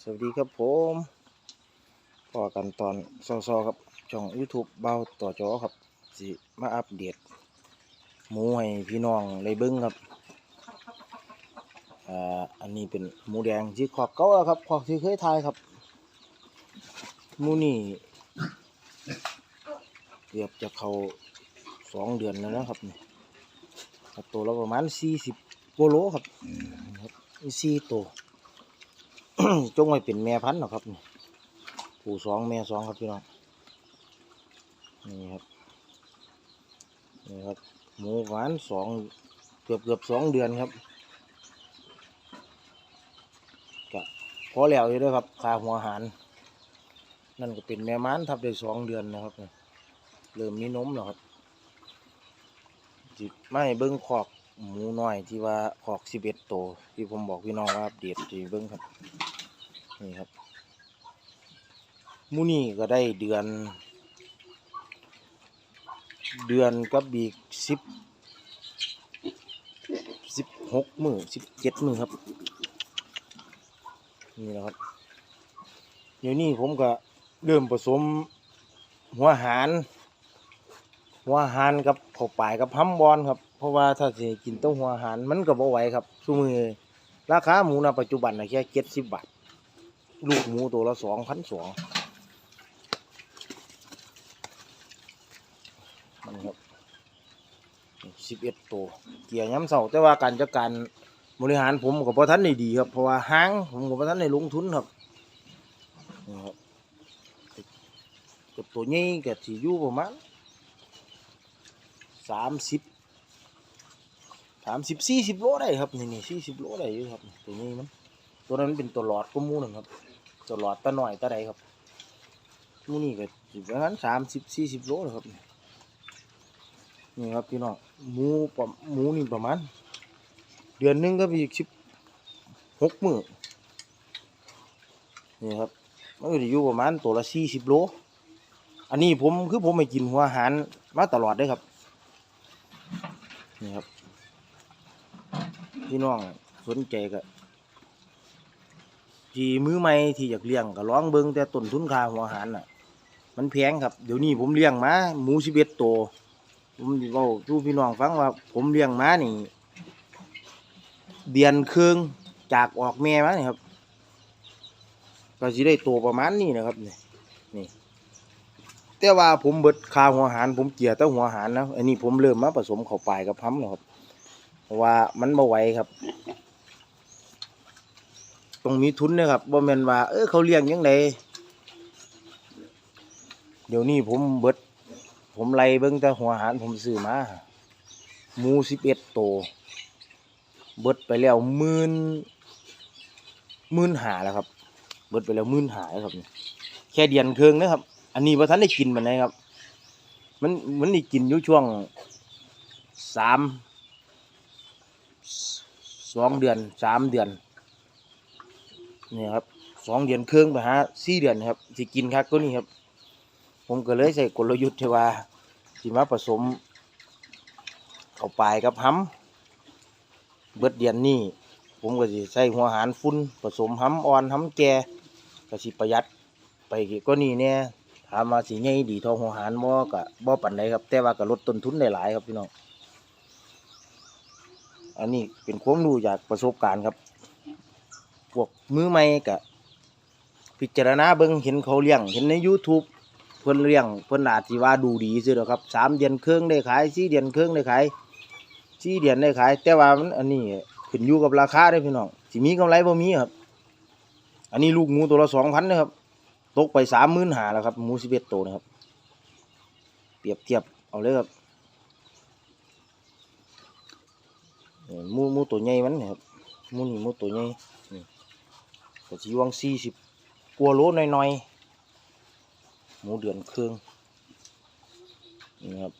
สวัสดีครับผมพอกันตอนซอๆครับ ช่อง YouTube เบาต่อจอครับ สิมาอัปเดตหมูให้พี่น้องได้เบิ้งครับอ่าอันนี้เป็นหมูแดงที่ขอบเก่าครับ ขอบที่เคยทายครับหมูนี่เกือบจะเข้าสองเดือนแล้วนะครับนี่ตัวละประมาณสี่สิบกิโลครับอีสี่ตัว จงไว้เป็นแม่พันธุ์เนาะครับนี่ผู้สองแม่สองครับพี่น้องนี่ครับนี่ครับหมูหวานสองเกือบเกือบสองเดือนครับก็พอแล้วอยู่ด้วยครับคาหัวหาร นั่นก็เป็นแม่ม้านทับได้สองเดือนนะครับนี่เริ่มมีนมแล้วครับจิไม่เบิ้งขอกหมูน้อยที่ว่าขอกสิบเอ็ดตัวที่ผมบอกพี่น้องว่าอัปเดตที่เบิ้งครับ นี่ครับมูนี่ก็ได้เดือน เดือนกับบีกสิบสิบหกมือสิบเจ็ดมือครับ นี่แหละครับเดี๋ยวนี้ผมก็เริ่มผสมหัวหาร หัวหารกับข้าวปลายกับพัมบอลครับ เพราะว่าถ้าจะกินแต้หัวหารมันก็บ่ไหวครับซุมือราคาหมูณปัจจุบันนะแค่เจ็ดสิบบาท ลูกหมูตัวละสองพันสองมันครับสิบเอ็ดตัวเกี่ยร์ย้ำเสาแต่ว่าการจัดการบริหารผมกับพระท่านได้ดีครับ เพราะว่าห้างผมกับพระท่านได้ลงทุนครับนี่ครับกับตัวนี้กับที่อยู่ประมาณสามสิบสามสิบสี่สิบโลได้ครับนี่นี่สี่สิบโลได้อยู่ครับตัวนี้มันตัวนั้นเป็นตัวหลอดก็มูนึงครับ ตลอดตาหน่อยตาใดครับมูนี่ก็อยู่ประมาณสามสิบสี่สิบโลนะครับนี่ครับพี่น้องหมูปะหมูนี่ประมาณ เดือนหนึงก็มีอีกสิบหกมือนี่ครับมันก็จะอยู่ประมาณตัวละสี่สิบโล อันนี้ผมคือผมไม่กินหัวอาหารมาตลอดเลยครับ นี่ครับ พี่น้องสนใจก็ ที่มือใหม่ที่อยากเลี้ยงก็ลองเบิ่งแต่ต้นทุนค่าหัวอาหารน่ะ มันแพงครับเดี๋ยวนี้ผมเลี้ยงมาหมูสิบเอ็ดตัวผมเว้าสู่พี่น้องฟังว่า ผมเลี้ยงมานี่เดือนครึ่งจากออกแม่มานี่ครับก็สิได้ตัวประมาณนี้นะครับนี่นี่แต่ว่าผมเบิดค่าหัวอาหารผมเกลียแต่หัวอาหารนะอันนี้ผมเริ่มมาผสมเข้าไปกับพัมแล้วครับเพราะว่ามันบ่ไหวครับ ต้องมีทุนนะครับบ่แม่นว่า เออเขาเลี้ยงยังไงเดี๋ยวนี้ผมเบิด ผมไล่เบิ่งแต่หัวอาหารผมซื้อมาหมูสิบเอ็ดตัวเบิดไปแล้วมื่นมื่นหาแล้วครับ เบิดไปแล้วมื่นหาแล้วครับ แค่เดือนเครึ่งนะครับ อันนี้ว่าท่านได้กินมันนะครับ มันมันได้กินอยู่ช่วงสามสองเดือนสามเดือน นี่ครับสองเดือนครึ่งไปหาสี่เดือนครับสิกินครับก็นี่ครับ ผมก็เลยใส่กลยุทธ์ที่ว่าสิมาผสมเข้าไปกับห้ำเบิดเดือนนี้ผมก็สิใส่หัวหารฟุ้นผสมห้ำอ่อนห้ำแก่ก็สิประหยัดไปก็นี่เนี่ยถามว่าสิใหญ่ดีท่าหัวหารบ่ก็บ่ปานใดครับ แต่ว่าก็ลดต้นทุนได้หลายครับพี่น้องอันนี้เป็นความรู้จากประสบการณ์ครับ พวกมือใหม่กะพิจารณาเบิ่งเห็นเขาเลี้ยง เห็นใน YouTube เพิ่นเลี้ยงเพิ่นอาจสิว่าดูดีซื่อดอกครับสามเดือนครึ่งได้ขายสี่เดือนครึ่งได้ขายสี่เดือนได้ขาย แต่ว่ามันอันนี้ขึ้นอยู่กับราคาเด้พี่น้องสิมีกำไรบ่มีครับ อันนี้ลูกหมูตัวละสองพันนะครับตกไปสามหมื่นหาแล้วครับหมูสิบเอ็ดตัวนะครับ เปรียบเทียบเอาเลยครับหมูหมูตัวใหญ่มันนี่ครับหมูนี่หมูตัวใหญ่ ก็สิวังสี่สิบกว่าโลหน่อยๆหมูเดือนครึ่องนี่ครับ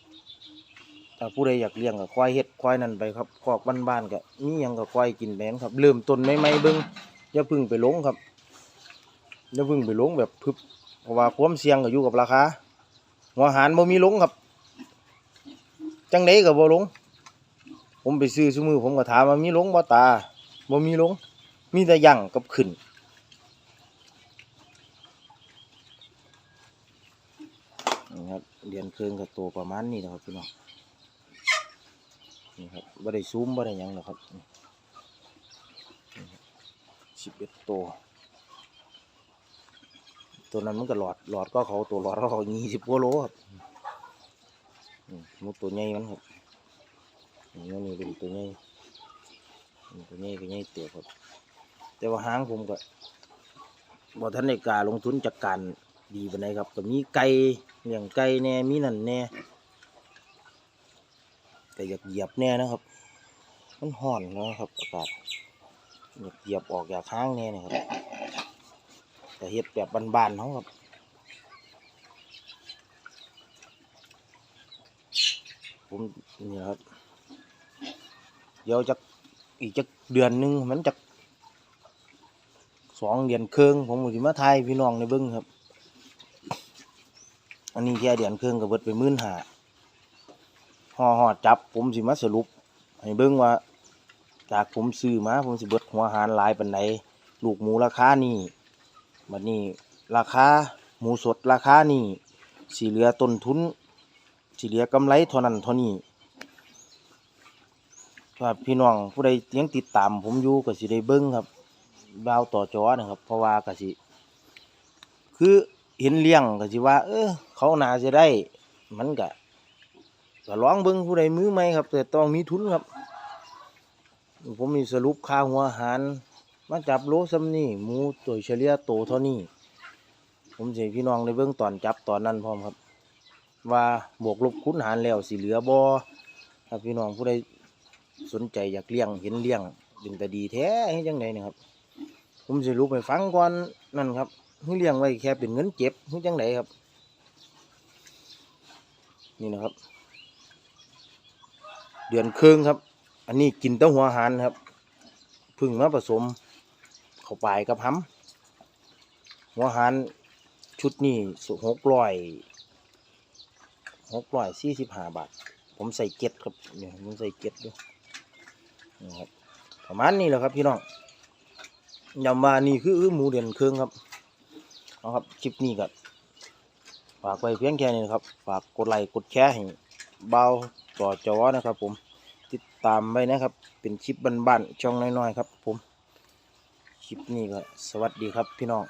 ถ้าผู้ใดอยากเลี้ยงกับควายเฮ็ดควายนั่นไปครับคอกบ้านๆก็มีหยังกับควายกินแบนครับ เริ่มต้นใหม่เบิ่งอย่าพึ่งไปลงครับอย่าพึ่งไปลงแบบพึบเพราะว่าความเสี่ยงก็อยู่กับราคาหัวหารบ่มีลงครับ จังไดก็บ่ลง ผมไปซื้อซุมือผมก็ถามว่ามีลงบ่ตาบ่มีลง มีแต่ยั่งกับขึ้น นี่ครับเดือนครึ่งกับตัวประมาณนี้นะครับพี่น้องนี่ครับบ่ได้ซูมบ่ได้ยังหรอกครับสิบเอ็ดตัวตัวนั้นมันก็หลอดหลอดก็เขาตัวหลอดก็เขายี่สิบกว่าโลครับมหมูตัวใหญ่มันครับนี่นี่เป็นตัวใหญ่ตัวใหญ่ก็ใหญ่เตี๋ยครับ แต่ว่าหางผมก็บ่ทันได้กล้าลงทุนจัดการดีปานครับก็มีไก่ เลี้ยงไก่แน่มีนั่นแน่ก็อยากเหยียบแน่นะครับ มันห่อนนะครับอากาศอยากเหยียบออกจากห้างแน่นะครับแต่เฮ็ดแบบบานๆเขาครับผมนี่ครับเดี๋ยวจักอีกจักเดือนนึงมันจักสองเดือนครึ่งผมก็สิมาไทยพี่น้องในเบิ้งครับ อันนี้แค่เดือนครึ่งก็เบิดไปมื่นหาห่อห่อจับผมสิมาสรุป ให้เบิ้งว่า จากผมซื้อมาผมสิเบิดหัวหารหลายปันใดลูกหมูราคานี่บัดนี้ราคาหมูสดราคานี่สีเหลือต้นทุนสีเหลือกำไรเท่านั้นเท่านี้ครับพี่น้องผู้ใดยังติดตาม ผมอยู่ก็สิได้เบิ้งครับดาวต่อจอนะครับ เพราะว่ากสิ คือเห็นเลี้ยงก็สิว่า เออ เขาน่าจะได้ มันก็ก็ลองเบิ่งผู้ใดมือใหมครับ แต่ต้องมีทุนครับ ผมมีสรุปค่าหัวอาหารมาจับโลซ้ำนี่หมูตัวเฉลี่ยโตเท่านี้ ผมสิให้พี่น้องได้เบิ่งตอนจับตอนนั้นพร้อมครับ ว่าบวกลบคูณหารแล้วสิเหลือบ่ถ้าพี่น้องผู้ใดสนใจอยากเลี้ยงเห็นเลี้ยงเป็นแต่ดีแท้เฮ็ดจังไดนะครับ ผมจะรู้ไปฟังก่อนนั่นครับเฮ้เลี้ยงไว้แค่เป็นเงินเจ็บเฮ้จังไดครับ นี่นะครับ เดือนครึ่งครับ อันนี้กินแต้หัวหารครับพึ่งมาผสมเข้าไปกับห้ำหัวหารชุดนี้หกร้อยหกร้อยสี่สิบห้าบาท ผมใส่เจ็ดครับเนี่ยผมใส่เจ็ดด้วยนี่ครับประมาณนี้แหละครับพี่น้องยำมานี่คือหมูเด่นเครื่องครับเอาครับคลิปนี้ก็ ฝากไว้เพียงแค่นี้นะครับ ฝากกดไลค์กดแชร์ให้เบาต่อจอนะครับผมติดตามไว้นะครับ เป็นคลิปบ้านๆช่องน้อยๆครับผมคลิปนี้ก็สวัสดีครับพี่น้อง